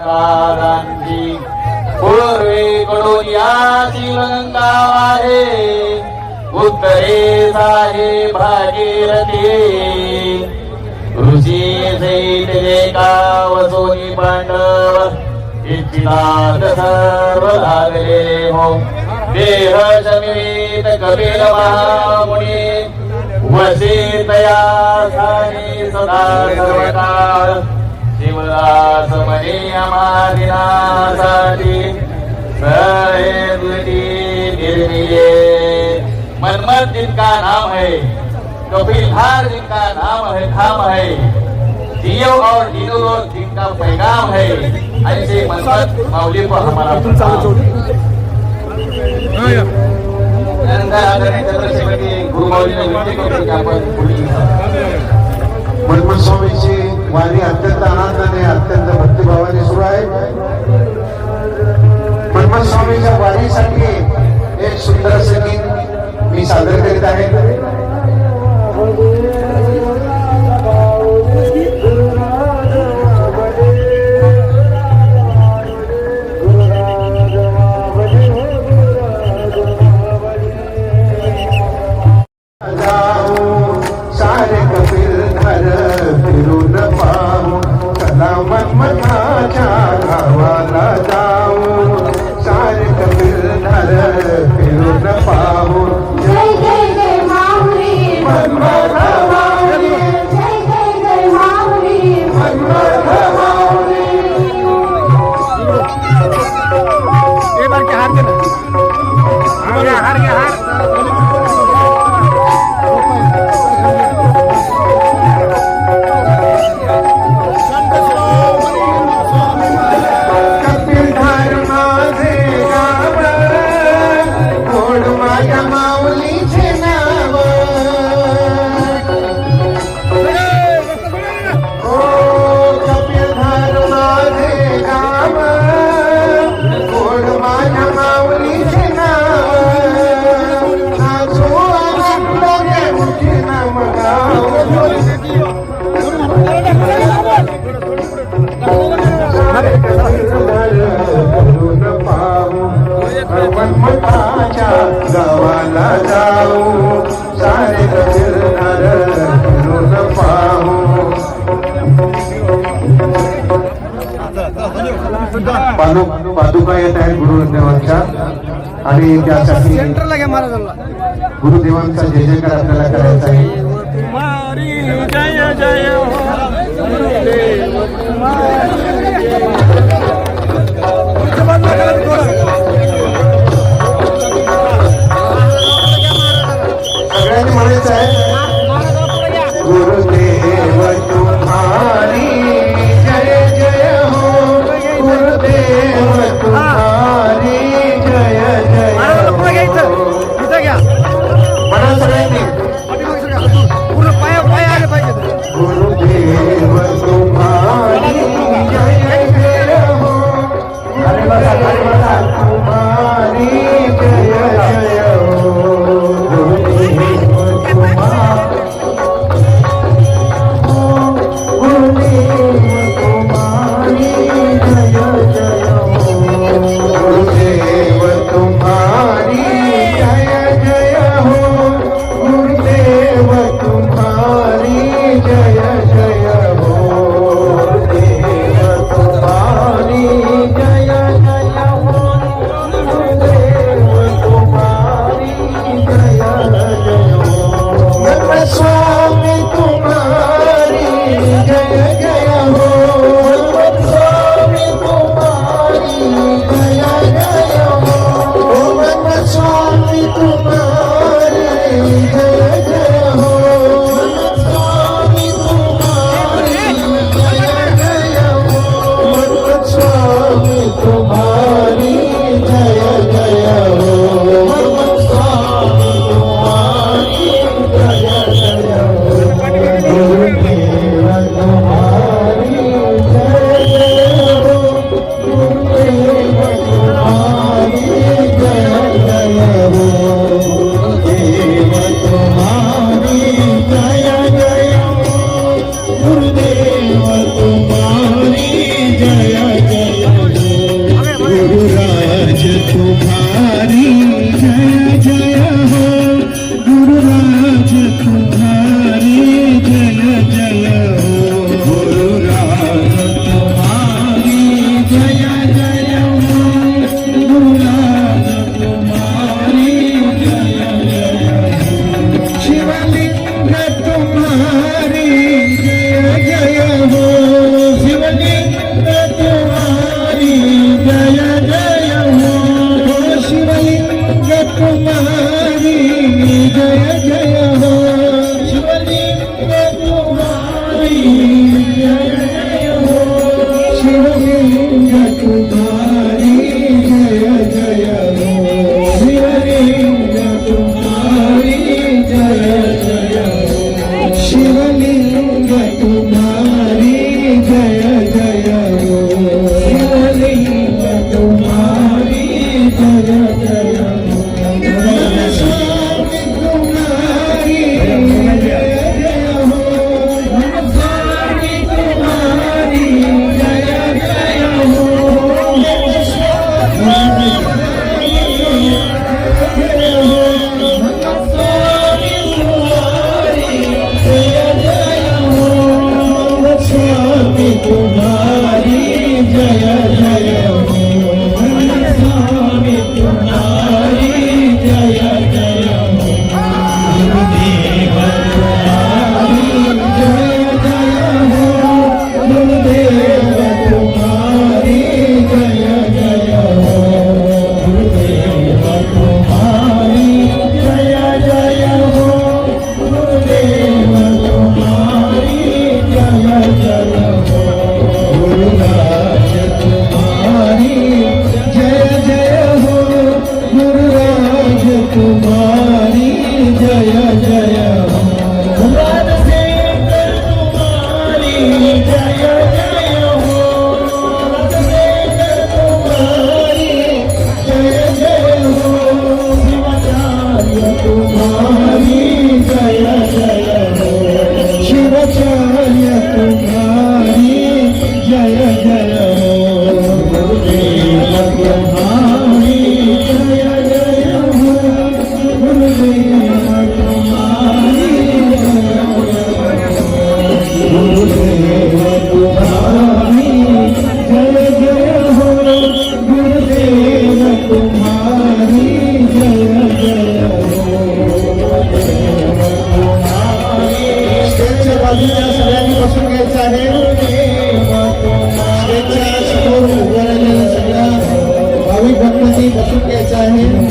महाराजांची पूर्वेकडून या श्रीलंका आहे उत्तरेस आहे भागीरथी। ऋषी सैत का वसुनी पांडव इच्छिनाथ सर्व लागले हो। देह समेत कपिल महामुनी वसे तया सदा सर्वकाळ। शिवदास मने अमादिनासाठी सहृदय निर्मिये। मनमत जिनका नाम है कपिल हार जिनका नाम है धाम है। दियो और दिनो जिनका पैगाम है ऐसे मनमत माऊली को हमारा आदरणीय चंद्रशेखरजी गुरुमाऊलीने विनंती करतो की आपण पुढील मनमोहन स्वामींची वारी अत्यंत आनंदाने अत्यंत भक्तिभावाने सुरू आहे. मनमोहन स्वामीच्या वारीसाठी एक सुंदर असं गीत मी सादर करीत आहे. कपिल धार जाऊ. सारे फिरणार फिरून पाहू. पादु पादुका येत आहेत गुरुदेवांच्या? आणि त्यासाठी गुरुदेवांचा जय जयकार आपल्याला करायचा आहे. सगळ्यांनी म्हणायचं आहे गुरुदेव तुम्हारी গুরুদেব जय Geçelim